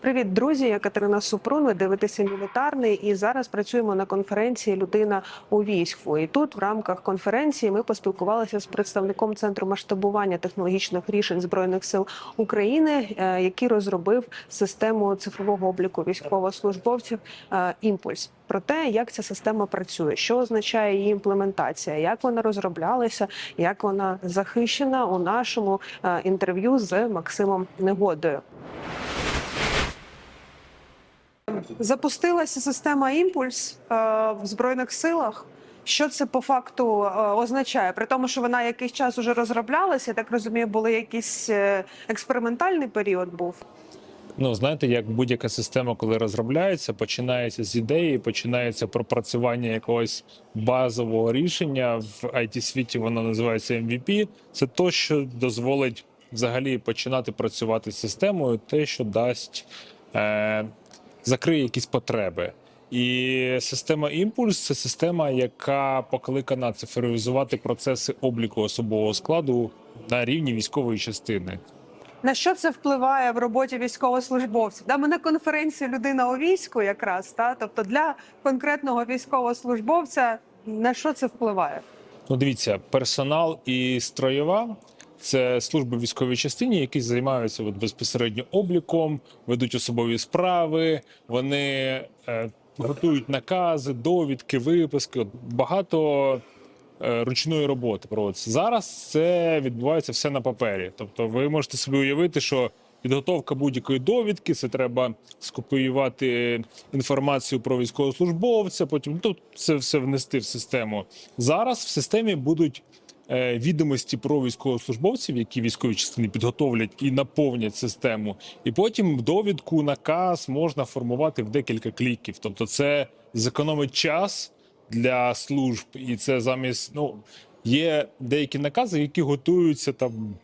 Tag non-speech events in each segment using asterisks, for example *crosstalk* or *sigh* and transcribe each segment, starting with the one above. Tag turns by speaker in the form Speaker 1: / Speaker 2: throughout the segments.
Speaker 1: Привіт, друзі! Я Катерина Супрун. Ви дивитеся мілітарний. І зараз працюємо на конференції Людина у війську. І тут, в рамках конференції, ми поспілкувалися з представником центру масштабування технологічних рішень збройних сил України, е, який розробив систему цифрового обліку військовослужбовців е, імпульс. Про те, як ця система працює, що означає її імплементація, як вона розроблялася, як вона захищена у нашому е, інтерв'ю з Максимом Негодою. Запустилася система імпульс е, в збройних силах. Що це по факту е, означає? При тому, що вона якийсь час уже розроблялася, я так розумію, були якийсь е, експериментальний період був.
Speaker 2: Ну, знаєте, як будь-яка система, коли розробляється, починається з ідеї, починається пропрацювання якогось базового рішення. В it світі воно називається MVP. Це то, що дозволить взагалі починати працювати з системою, те, що дасть закриє якісь потреби. І система імпульс це система, яка покликана цифровізувати процеси обліку особового складу на рівні військової частини.
Speaker 1: На що це впливає в роботі військовослужбовців? Да, ми на конференції людина у війську, якраз та тобто для конкретного військовослужбовця на що це впливає?
Speaker 2: Ну, дивіться, персонал і строєва це служби військовій частині, які займаються от, безпосередньо обліком, ведуть особові справи, вони е, готують накази, довідки, виписки. От, багато е, ручної роботи проводиться. Зараз це відбувається все на папері. Тобто, ви можете собі уявити, що підготовка будь-якої довідки це треба скопіювати інформацію про військовослужбовця. Потім ну, це все внести в систему. Зараз в системі будуть відомості про військовослужбовців, які військові частини підготовлять і наповнять систему. І потім довідку, наказ можна формувати в декілька кліків. Тобто, це зекономить час для служб, і це замість ну є деякі накази, які готуються там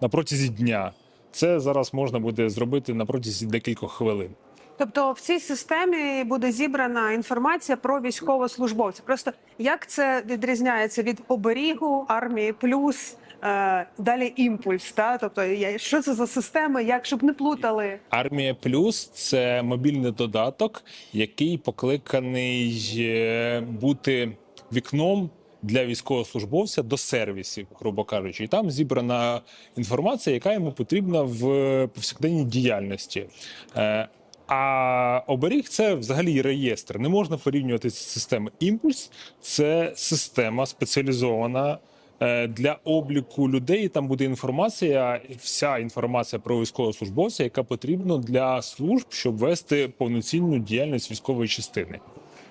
Speaker 2: на протязі дня. Це зараз можна буде зробити на протязі декількох хвилин.
Speaker 1: Тобто в цій системі буде зібрана інформація про військовослужбовців. Просто як це відрізняється від оберігу, армії плюс е, далі імпульс? Та тобто я- що це за системи, як щоб не плутали?
Speaker 2: Армія Плюс це мобільний додаток, який покликаний е, бути вікном для військовослужбовця до сервісів, грубо кажучи, і там зібрана інформація, яка йому потрібна в повсякденній діяльності. А оберіг це взагалі реєстр. Не можна порівнювати з системою. Імпульс це система спеціалізована е, для обліку людей. Там буде інформація, вся інформація про військовослужбовця, яка потрібна для служб, щоб вести повноцінну діяльність військової частини.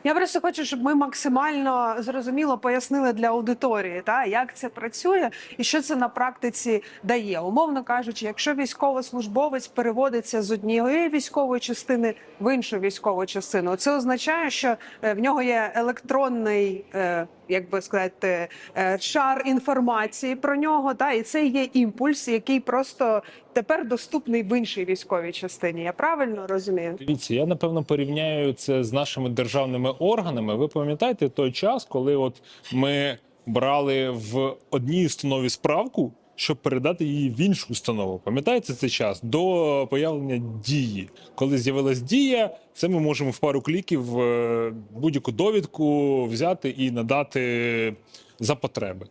Speaker 1: Я просто хочу, щоб ми максимально зрозуміло пояснили для аудиторії, та як це працює і що це на практиці дає. Умовно кажучи, якщо військовослужбовець переводиться з однієї військової частини в іншу військову частину, це означає, що е, в нього є електронний. е, Як би сказати, е, шар інформації про нього, та і це є імпульс, який просто тепер доступний в іншій військовій частині. Я правильно розумію?
Speaker 2: Дивіться, я напевно порівняю це з нашими державними органами. Ви пам'ятаєте той час, коли от ми брали в одній установі справку, щоб передати її в іншу установу. Пам'ятаєте цей час до появлення дії? Коли з'явилась дія, це ми можемо в пару кліків е, будь-яку довідку взяти і надати за потреби.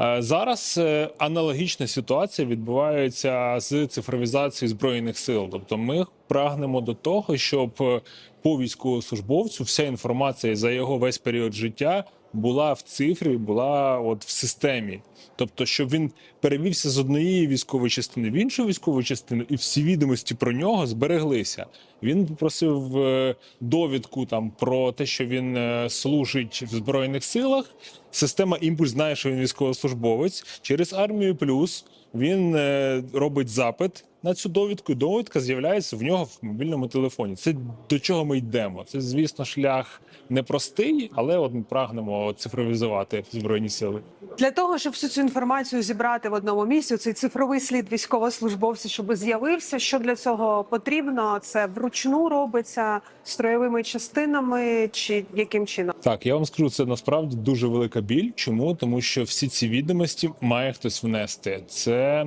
Speaker 2: Е, Зараз е, аналогічна ситуація відбувається з цифровізацією збройних сил. Тобто, ми прагнемо до того, щоб е, по військовослужбовцю вся інформація за його весь період життя була в цифрі, була от в системі. Тобто, щоб він перевівся з однієї військової частини в іншу військову частину, і всі відомості про нього збереглися. Він попросив е, довідку там про те, що він е, служить в збройних силах. Система імпульс знає, що він військовослужбовець. Через армію плюс він е, робить запит на цю довідку. і Довідка з'являється в нього в мобільному телефоні. Це до чого ми йдемо. Це, звісно, шлях непростий, але от ми прагнемо цифровізувати збройні сили.
Speaker 1: Для того, щоб всю цю інформацію зібрати в одному місці, цей цифровий слід військовослужбовця, щоб з'явився, що для цього потрібно, це вручну робиться строєвими частинами, чи яким чином?
Speaker 2: Так, я вам скажу, це насправді дуже велика біль. Чому? Тому що всі ці відомості має хтось внести. Це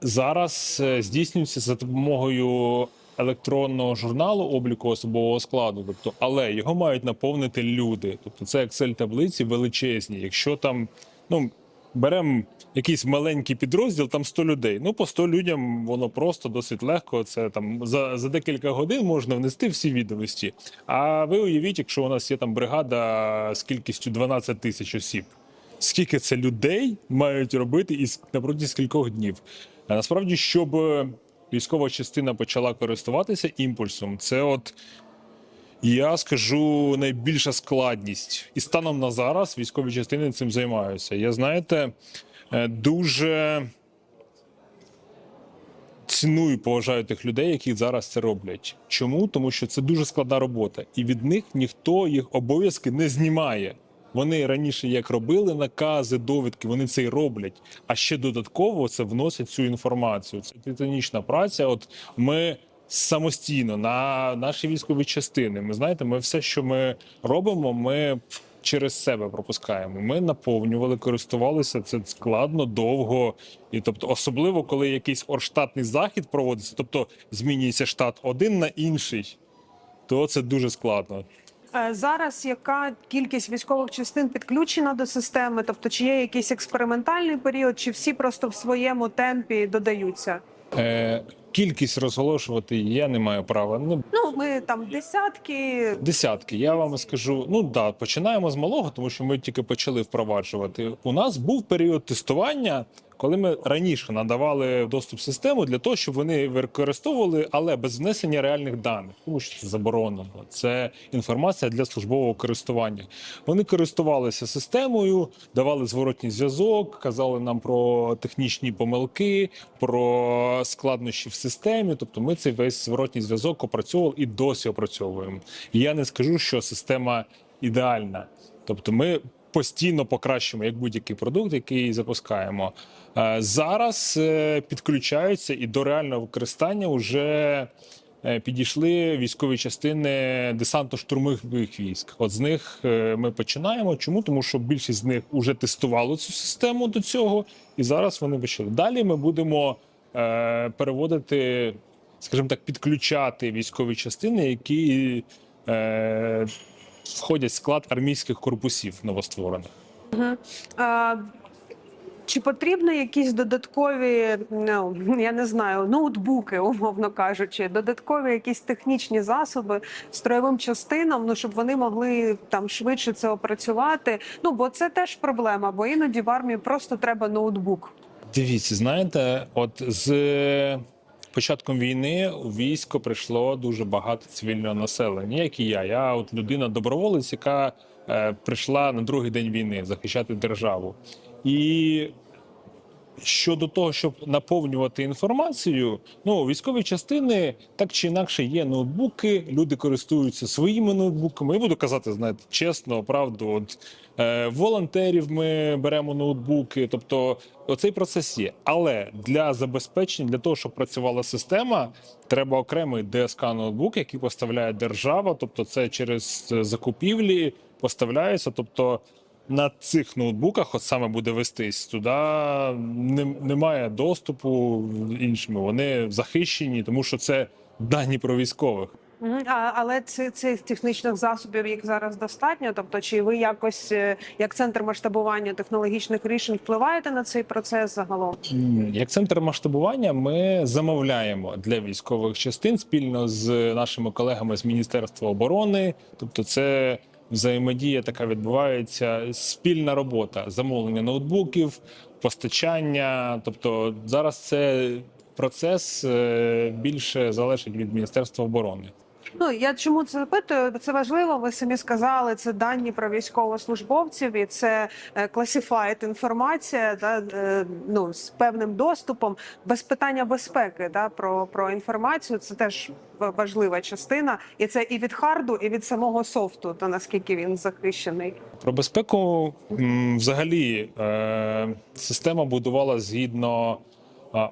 Speaker 2: зараз е, здійснюється за допомогою електронного журналу обліку особового складу. Тобто, але його мають наповнити люди. Тобто, це Excel таблиці величезні. Якщо там ну беремо якийсь маленький підрозділ, там 100 людей. Ну по 100 людям воно просто досить легко. Це там за, за декілька годин можна внести всі відомості. А ви уявіть, якщо у нас є там бригада з кількістю 12 тисяч осіб. Скільки це людей мають робити і с- на протязі скількох днів? А насправді, щоб е, військова частина почала користуватися імпульсом, це от я скажу найбільша складність. І станом на зараз військові частини цим займаються. Я знаєте, е, дуже ціную і поважаю тих людей, які зараз це роблять. Чому? Тому що це дуже складна робота, і від них ніхто їх обов'язки не знімає. Вони раніше як робили накази, довідки, вони це й роблять. А ще додатково це вносять цю інформацію. Це титанічна праця. От ми самостійно на наші військові частини. Ми знаєте, ми все, що ми робимо, ми через себе пропускаємо. Ми наповнювали, користувалися це складно, довго. І тобто, особливо коли якийсь орштатний захід проводиться, тобто змінюється штат один на інший, то це дуже складно.
Speaker 1: Е, Зараз яка кількість військових частин підключена до системи? Тобто, чи є якийсь експериментальний період, чи всі просто в своєму темпі додаються?
Speaker 2: Е, кількість розголошувати я не маю права. Ну,
Speaker 1: ми там десятки.
Speaker 2: Десятки. Я вам скажу. Ну да, починаємо з малого, тому що ми тільки почали впроваджувати. У нас був період тестування, коли ми раніше надавали доступ в систему для того, щоб вони використовували, але без внесення реальних даних, тому що це заборонено. Це інформація для службового користування. Вони користувалися системою, давали зворотній зв'язок, казали нам про технічні помилки, про складнощі в системі. Тобто, ми цей весь зворотній зв'язок опрацьовували і досі опрацьовуємо. І я не скажу, що система ідеальна. Тобто, ми постійно покращуємо як будь-який продукт, який запускаємо. Е, Зараз е, підключаються і до реального використання вже е, підійшли військові частини десантно-штурмових військ. От з них ми починаємо. Чому? Тому що більшість з них вже тестували цю систему до цього, і зараз вони почали. Далі ми будемо переводити, скажімо так, підключати військові частини, які е, входять в склад армійських корпусів новостворених.
Speaker 1: А, чи потрібно якісь додаткові, ну я не знаю, ноутбуки, умовно кажучи, додаткові якісь технічні засоби строєвим частинам, ну щоб вони могли там швидше це опрацювати? Ну бо це теж проблема, бо іноді в армії просто треба ноутбук.
Speaker 2: Дивіться, знаєте, от з початком війни у військо прийшло дуже багато цивільного населення, як і я. Я от людина доброволець, яка е, прийшла на другий день війни захищати державу. І щодо того, щоб наповнювати інформацію, ну військові частини так чи інакше є ноутбуки, люди користуються своїми ноутбуками. Я буду казати, знаєте, чесно, правду. От е, волонтерів ми беремо ноутбуки, тобто оцей процес є. Але для забезпечення, для того, щоб працювала система, треба окремий ДСК ноутбук, який поставляє держава, тобто це через закупівлі поставляється. Тобто на цих ноутбуках, от саме буде вестись, туди не, немає доступу іншими. Вони захищені, тому що це дані про військових.
Speaker 1: Але цих цих технічних засобів їх зараз достатньо. Тобто, чи ви якось е, як центр масштабування технологічних рішень впливаєте на цей процес загалом?
Speaker 2: Як центр масштабування, ми замовляємо для військових частин спільно з нашими колегами з Міністерства оборони. Тобто, це взаємодія така відбувається, спільна робота, замовлення ноутбуків, постачання. Тобто, зараз це процес е, більше залежить від Міністерства оборони.
Speaker 1: Ну я чому це запитую? Це важливо. Ви самі сказали, це дані про військовослужбовців, і це класифайт інформація, да, е, ну з певним доступом, без питання безпеки. Да, про, про інформацію. Це теж важлива частина, і це і від харду, і від самого софту, то наскільки він захищений.
Speaker 2: Про безпеку взагалі е, система будувала згідно е,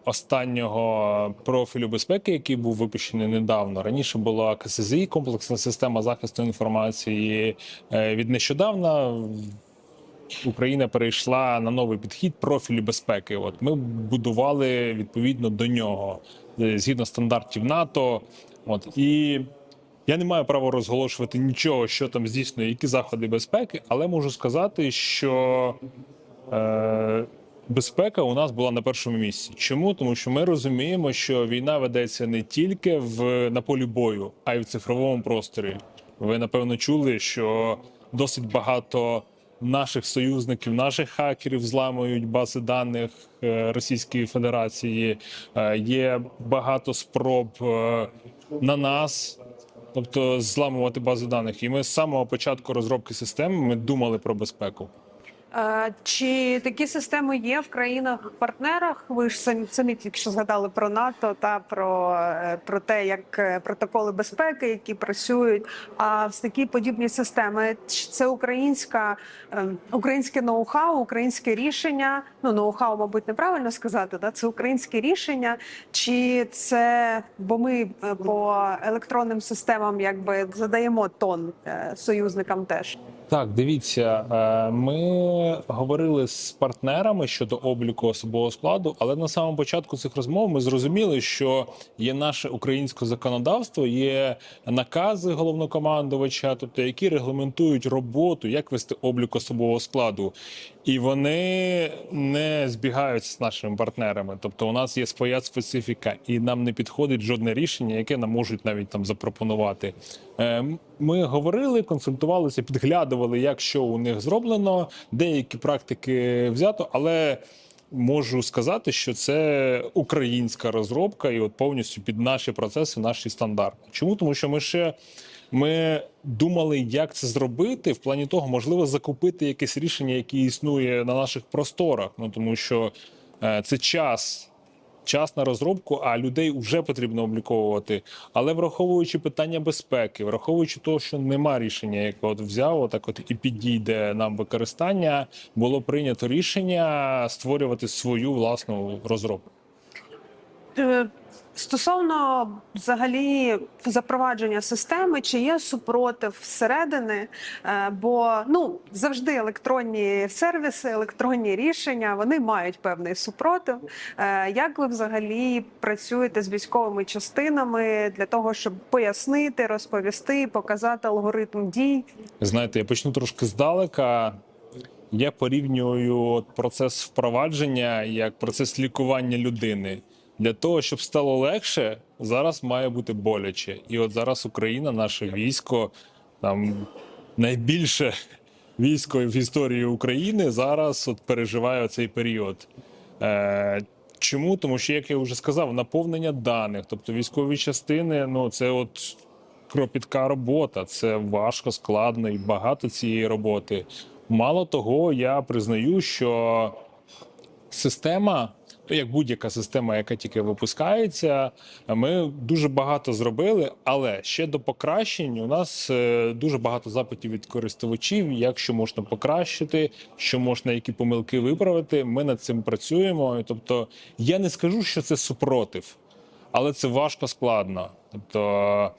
Speaker 2: останнього профілю безпеки, який був випущений недавно. Раніше була КСЗІ, комплексна система захисту інформації. Е, від нещодавна Україна перейшла на новий підхід профілю безпеки. От ми будували відповідно до нього е, згідно стандартів НАТО. От і я не маю права розголошувати нічого, що там здійснює, які заходи безпеки, але можу сказати, що е, безпека у нас була на першому місці. Чому? Тому що ми розуміємо, що війна ведеться не тільки в на полі бою, а й в цифровому просторі. Ви напевно чули, що досить багато наших союзників, наших хакерів зламують бази даних е, Російської Федерації. Е, Є багато спроб е, на нас. Тобто зламувати бази даних, і ми з самого початку розробки системи ми думали про безпеку.
Speaker 1: Чи такі системи є в країнах-партнерах? Ви ж самі, самі тільки що згадали про НАТО та про, е, про те, як е, протоколи безпеки, які працюють. А такі подібні системи чи це українська е, українське ноу-хау, українське рішення. Ну ноу-хау, мабуть, неправильно сказати. Да? Це українське рішення, чи це бо ми по електронним системам якби задаємо тон союзникам теж.
Speaker 2: Так, дивіться, е, ми говорили з партнерами щодо обліку особового складу, але на самому початку цих розмов ми зрозуміли, що є наше українське законодавство, є накази головнокомандувача, тобто які регламентують роботу, як вести облік особового складу. І вони не збігаються з нашими партнерами. Тобто, у нас є своя специфіка, і нам не підходить жодне рішення, яке нам можуть навіть там запропонувати. Е, Ми говорили, консультувалися, підглядували, як що у них зроблено. Деякі практики взято, але можу сказати, що це українська розробка, і от повністю під наші процеси, наші стандарти. Чому? Тому що ми ще. Ми думали, як це зробити, в плані того, можливо, закупити якесь рішення, яке існує на наших просторах. Ну тому що е, це час, час на розробку, а людей вже потрібно обліковувати. Але враховуючи питання безпеки, враховуючи того, що нема рішення, яке от взяв, отак от і підійде нам використання, було прийнято рішення створювати свою власну розробку.
Speaker 1: Стосовно взагалі запровадження системи, чи є супротив зсередини? Е, Бо ну завжди електронні сервіси, електронні рішення вони мають певний супротив. Е, Як ви взагалі працюєте з військовими частинами для того, щоб пояснити, розповісти, показати алгоритм дій?
Speaker 2: Знаєте, я почну трошки здалека. Я порівнюю процес впровадження як процес лікування людини. Для того, щоб стало легше, зараз має бути боляче. І от зараз Україна, наше військо, там найбільше *laughs* військо в історії України зараз от переживає цей період. Е, чому? Тому що, як я вже сказав, наповнення даних, тобто військові частини, ну це от кропітка робота, це важко, складно і багато цієї роботи. Мало того, я признаю, що система, ну, як будь-яка система, яка тільки випускається, ми дуже багато зробили, але ще до покращень у нас е, дуже багато запитів від користувачів, як що можна покращити, що можна які помилки виправити. Ми над цим працюємо. Тобто, я не скажу, що це супротив, але це важко складно. Тобто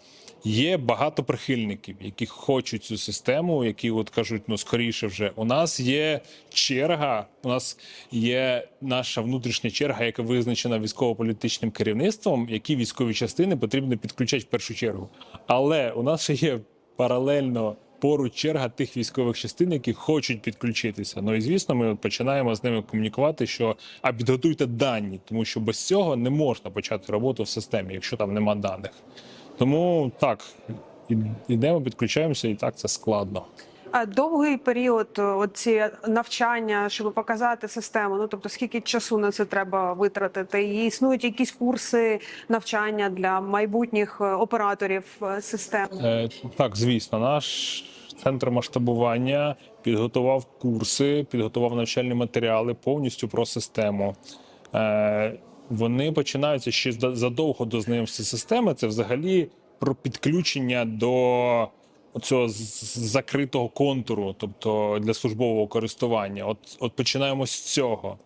Speaker 2: є багато прихильників, які хочуть цю систему, які от кажуть, ну скоріше вже у нас є черга. У нас є наша внутрішня черга, яка визначена військово-політичним керівництвом, які військові частини потрібно підключати в першу чергу. Але у нас ще є паралельно. Поруч черга тих військових частин, які хочуть підключитися. Ну і звісно, ми от починаємо з ними комунікувати, що а підготуйте дані, тому що без цього не можна почати роботу в системі, якщо там нема даних. Тому так, ідемо, підключаємося, і так це складно.
Speaker 1: А довгий період е, оці навчання, щоб показати систему. Ну тобто, скільки часу на це треба витратити? І існують якісь курси навчання для майбутніх е, операторів е, систем.
Speaker 2: Е, так, звісно, наш центр масштабування підготував курси, підготував навчальні матеріали повністю про систему. Е, вони починаються ще за- задовго до знайомства системи. Це взагалі про підключення до цього закритого контуру, тобто для службового користування. От, от починаємо з цього.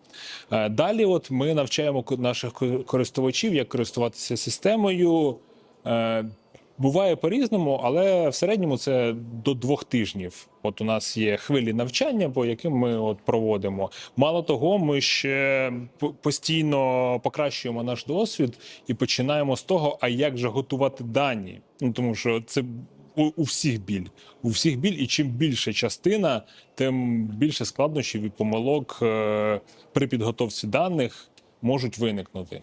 Speaker 2: Е, Далі, от ми навчаємо наших користувачів, як користуватися системою. Буває по-різному, але в середньому це до двох тижнів. От у нас є хвилі навчання, по яким ми от проводимо. Мало того, ми ще постійно покращуємо наш досвід і починаємо з того, а як же готувати дані. Ну тому що це у, у всіх біль. У всіх біль, і чим більша частина, тим більше складнощів і помилок е, при підготовці даних можуть виникнути.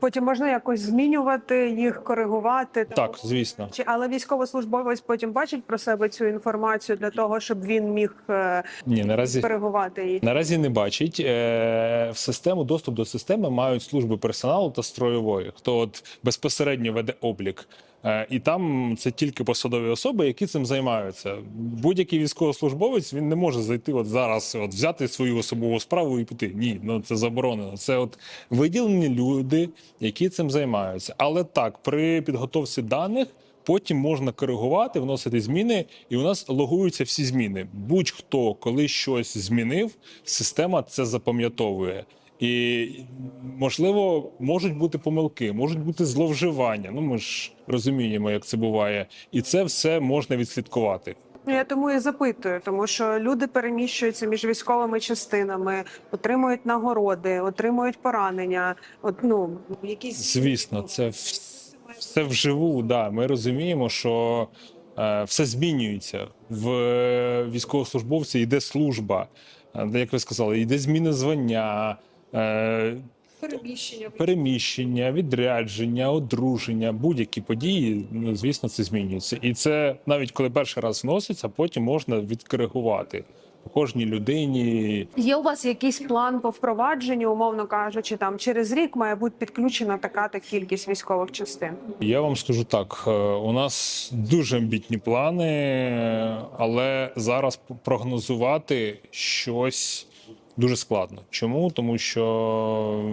Speaker 1: Потім можна якось змінювати їх, коригувати.
Speaker 2: Так, звісно.
Speaker 1: Чи але військовослужбовець потім бачить про себе цю інформацію для того, щоб він міг е,
Speaker 2: Ні, наразі
Speaker 1: коригувати її?
Speaker 2: Наразі не бачить. Е, В систему доступ до системи мають служби персоналу та строєвої, хто от безпосередньо веде облік. Е, І там це тільки посадові особи, які цим займаються. Будь-який військовослужбовець він не може зайти от зараз, от взяти свою особову справу і піти. Ні, ну це заборонено. Це от виділені люди, які цим займаються. Але так, при підготовці даних. Потім можна коригувати, вносити зміни, і у нас логуються всі зміни. Будь-хто, коли щось змінив, система це запам'ятовує. І можливо, можуть бути помилки, можуть бути зловживання. Ну ми ж розуміємо, як це буває, і це все можна відслідкувати.
Speaker 1: Ну, Я тому і запитую, тому що люди переміщуються між військовими частинами, отримують нагороди, отримують поранення. От ну якісь
Speaker 2: Звісно, це все вживу. Да, ми розуміємо, що е, все змінюється в е, військовослужбовця. Йде служба, де, як ви сказали, йде зміна звання. Е,
Speaker 1: переміщення.
Speaker 2: переміщення, відрядження, одруження, будь-які події, ну, звісно, це змінюється. І це навіть коли перший раз вноситься, потім можна відкоригувати кожній людині.
Speaker 1: Є у вас якийсь план по впровадженню, умовно кажучи, там через рік має бути підключена така та кількість військових частин.
Speaker 2: Я вам скажу так: е, у нас дуже амбітні плани, але зараз прогнозувати щось дуже складно. Чому? Тому що.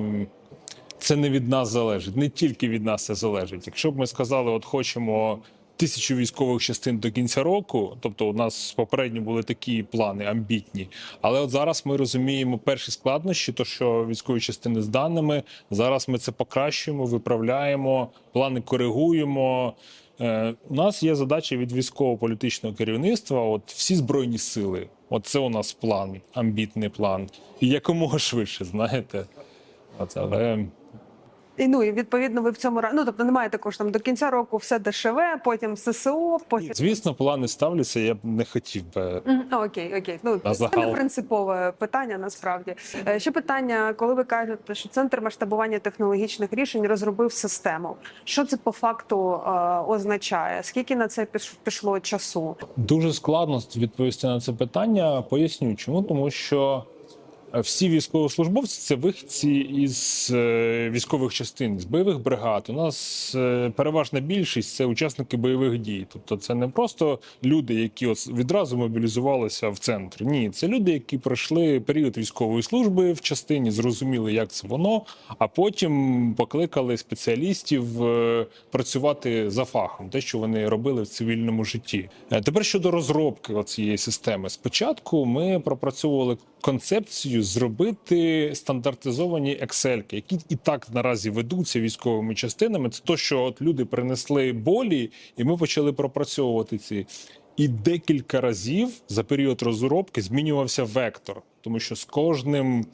Speaker 2: Це не від нас залежить, не тільки від нас це залежить. Якщо б ми сказали, от хочемо тисячу військових частин до кінця року, тобто у нас попередньо були такі плани амбітні. Але от зараз ми розуміємо перші складнощі, то що військові частини з даними. Зараз ми це покращуємо, виправляємо, плани коригуємо. Е, у нас є задача від військово-політичного керівництва. От всі збройні сили. От це у нас план, амбітний план. І якомога швидше, знаєте. Оце, але
Speaker 1: І ну і відповідно ви в цьому ну тобто немає також там до кінця року все дешеве, потім ССО, потім
Speaker 2: звісно, плани ставляться. Я б не хотів би.
Speaker 1: Окей, окей. Ну це не принципове питання. Насправді Е, ще питання, коли ви кажете, що центр масштабування технологічних рішень розробив систему. Що це по факту е, означає? Скільки на це піш- пішло часу?
Speaker 2: Дуже складно відповісти на це питання. Поясню, чому тому, що всі військовослужбовці це вихідці із е, військових частин, з бойових бригад. У нас е, переважна більшість це учасники бойових дій. Тобто, це не просто люди, які відразу мобілізувалися в центр. Ні, це люди, які пройшли період військової служби в частині, зрозуміли, як це воно, а потім покликали спеціалістів е, працювати за фахом, те, що вони робили в цивільному житті. Тепер щодо розробки цієї системи, спочатку ми пропрацьовували концепцію зробити стандартизовані Excel, які і так наразі ведуться військовими частинами. Це то, що от люди принесли болі, і ми почали пропрацьовувати ці. І декілька разів за період розробки змінювався вектор, тому що з кожним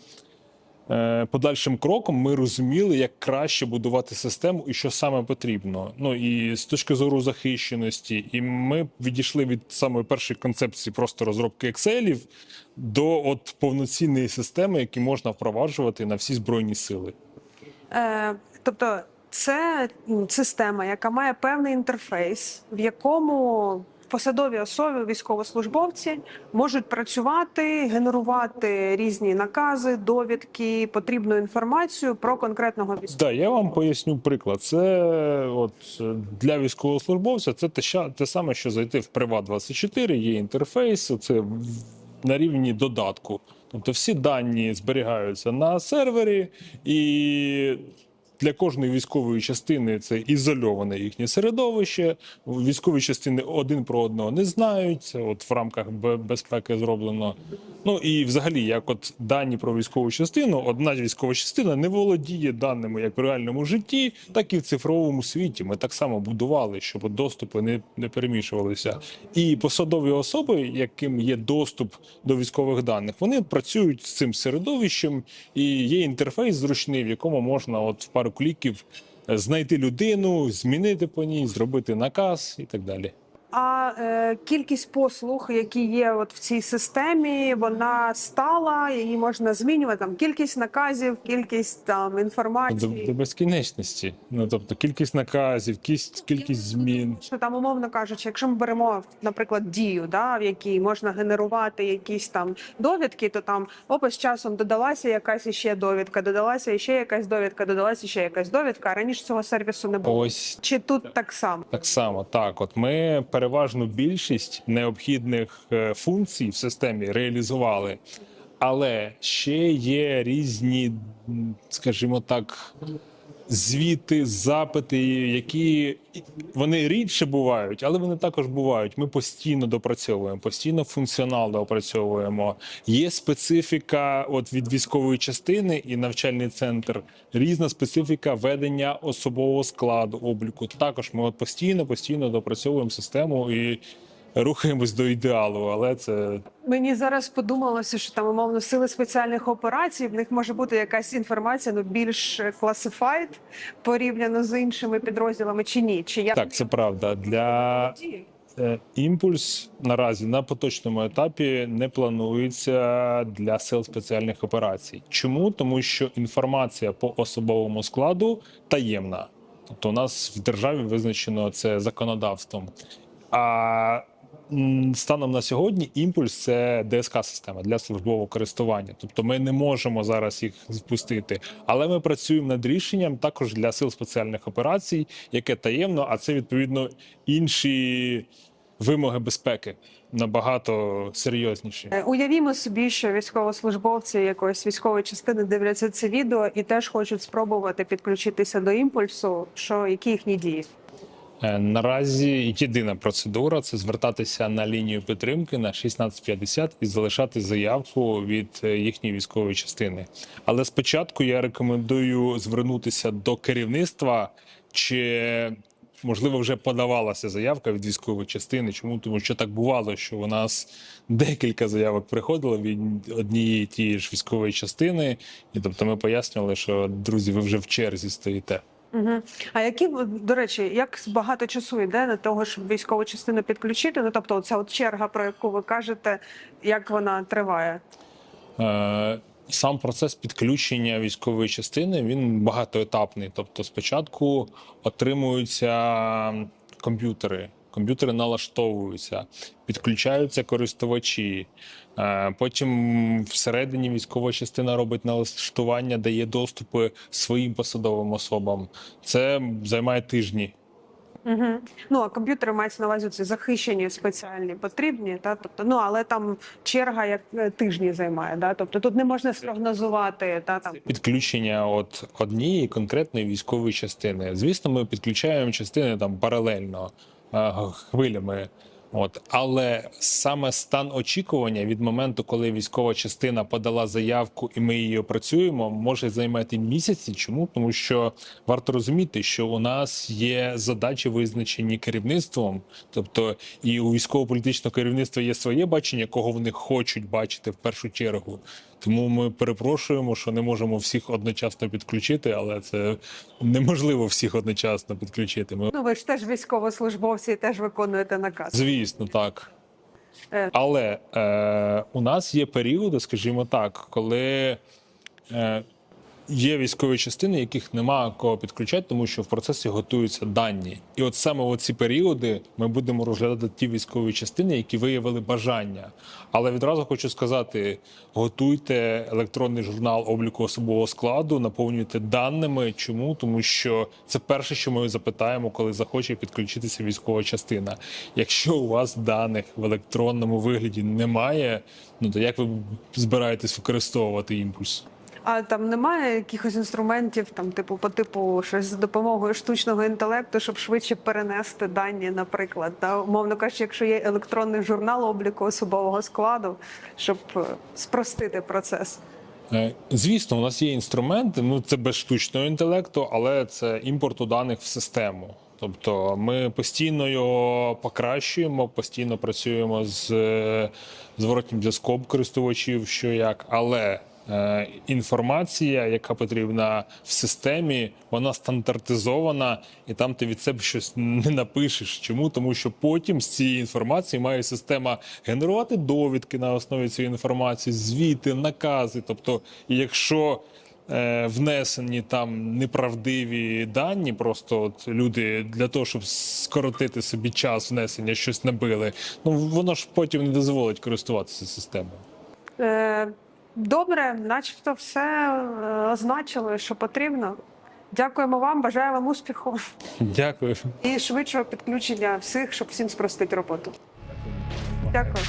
Speaker 2: подальшим кроком ми розуміли, як краще будувати систему і що саме потрібно. Ну і з точки зору захищеності, і ми відійшли від самої першої концепції просто розробки Excel до от повноцінної системи, які можна впроваджувати на всі збройні сили.
Speaker 1: Е, тобто, це система, яка має певний інтерфейс, в якому посадові особи, військовослужбовці можуть працювати, генерувати різні накази, довідки, потрібну інформацію про конкретного військового.
Speaker 2: Да, я вам поясню приклад. Це от для військовослужбовця це те, те саме, що зайти в Приват 24 є інтерфейс, це на рівні додатку. Тобто всі дані зберігаються на сервері, і для кожної військової частини це ізольоване їхнє середовище. Військові частини один про одного не знають. От в рамках безпеки зроблено. Ну і взагалі, як от дані про військову частину, одна військова частина не володіє даними як в реальному житті, так і в цифровому світі. Ми так само будували, щоб доступи не, не перемішувалися. І посадові особи, яким є доступ до військових даних, вони працюють з цим середовищем, і є інтерфейс зручний, в якому можна от в пару кліків е, знайти людину, змінити по ній, зробити наказ і так далі.
Speaker 1: А е, кількість послуг, які є от в цій системі, вона стала, її можна змінювати. Там кількість наказів, кількість там
Speaker 2: До,
Speaker 1: інформації.
Speaker 2: до безкінечності. Ну тобто кількість наказів, кількість, кількість змін.
Speaker 1: Що там, умовно кажучи, якщо ми беремо, наприклад, дію, да, в якій можна генерувати якісь там довідки, то там опис з часом додалася якась іще довідка, додалася іще якась довідка, додалася ще якась довідка. А раніше цього сервісу не було.
Speaker 2: Ось
Speaker 1: Чи тут так само?
Speaker 2: Так само, так. От ми переважну більшість необхідних е, функцій в системі реалізували, але ще є різні, скажімо так, звіти, запити, які вони рідше бувають, але вони також бувають. Ми постійно допрацьовуємо, постійно функціонал допрацьовуємо. Є специфіка от від військової частини і навчальний центр, різна специфіка ведення особового складу обліку. Також ми от постійно, постійно допрацьовуємо систему і рухаємось до ідеалу, але це
Speaker 1: Мені зараз подумалося, що там умовно сили спеціальних операцій. В них може бути якась інформація ну більш classified порівняно з іншими підрозділами, чи ні? Чи я
Speaker 2: так, це правда. Для Е, Імпульс наразі на поточному етапі не планується для сил спеціальних операцій. Чому? Тому що інформація по особовому складу таємна. Тобто, у нас в державі визначено це законодавством. А станом на сьогодні імпульс це ДСК система для службового користування. Тобто ми не можемо зараз їх запустити. Але ми працюємо над рішенням також для сил спеціальних операцій, яке таємно, а це відповідно інші вимоги безпеки набагато серйозніші.
Speaker 1: Е, Уявімо собі, що військовослужбовці якоїсь військової частини дивляться це відео і теж хочуть спробувати підключитися до імпульсу. Що які їхні дії?
Speaker 2: Е, Наразі єдина процедура це звертатися на лінію підтримки на 1650 і залишати заявку від е, їхньої військової частини. Але спочатку я рекомендую звернутися до керівництва, чи можливо вже подавалася заявка від військової частини. Чому? Тому що так бувало, що у нас декілька заявок приходило від однієї тієї ж військової частини, і тобто ми пояснювали, що друзі, ви вже в черзі стоїте.
Speaker 1: Угу. А які до речі, як багато часу йде на того, щоб військову частину підключити? Ну тобто, ця от черга, про яку ви кажете, як вона триває?
Speaker 2: Е, Сам процес підключення військової частини він багатоетапний. Тобто, спочатку отримуються комп'ютери, комп'ютери налаштовуються, підключаються користувачі. Е, Потім всередині військова частина робить налаштування, дає доступи своїм посадовим особам. Це займає тижні.
Speaker 1: Угу. Ну а комп'ютери мається на увазі захищені спеціальні потрібні, та тобто, ну але там черга як е, тижні займає, да? тобто тут не можна спрогнозувати та там.
Speaker 2: підключення от однієї конкретної військової частини. Звісно, ми підключаємо частини там паралельно хвилями. От але саме стан очікування від моменту, коли військова частина подала заявку, і ми її опрацюємо, може займати місяці. Чому? Тому що варто розуміти, що у нас є задачі визначені керівництвом, тобто і у військово-політичного керівництва є своє бачення, кого вони хочуть бачити в першу чергу. Тому ми перепрошуємо, що не можемо всіх одночасно підключити, але це неможливо всіх одночасно підключити. Ми
Speaker 1: Ну ви ж теж військовослужбовці і теж виконуєте наказ.
Speaker 2: Звісно, так.
Speaker 1: Е.
Speaker 2: Але е, у нас є періоди, скажімо так, коли е, є військові частини, яких нема кого підключати, тому що в процесі готуються дані. І от саме у ці періоди ми будемо розглядати ті військові частини, які виявили бажання. Але відразу хочу сказати: готуйте електронний журнал обліку особового складу, наповнюйте даними. Чому? Тому що це перше, що ми запитаємо, коли захоче підключитися військова частина. Якщо у вас даних в електронному вигляді немає, ну то як ви збираєтесь використовувати імпульс?
Speaker 1: А там немає якихось інструментів, там, типу, по типу щось за допомогою штучного інтелекту, щоб швидше перенести дані, наприклад. Та, умовно кажучи, якщо є електронний журнал обліку особового складу, щоб е, спростити процес.
Speaker 2: Е, Звісно, у нас є інструменти, ну це без штучного інтелекту, але це імпорту даних в систему. Тобто ми постійно його покращуємо, постійно працюємо з е, зворотнім зв'язком користувачів, що як, але інформація, яка потрібна в системі, вона стандартизована, і там ти від себе щось не напишеш. Чому? Тому що потім з цієї інформації має система генерувати довідки на основі цієї інформації, звіти, накази. Тобто, якщо е, внесені там неправдиві дані, просто от люди для того, щоб скоротити собі час внесення, щось набили, ну воно ж потім не дозволить користуватися системою.
Speaker 1: Добре, начебто все е, означили, що потрібно. Дякуємо вам, бажаю вам успіху
Speaker 2: Дякую.
Speaker 1: і швидшого підключення всіх, щоб всім спростити роботу. Дякую.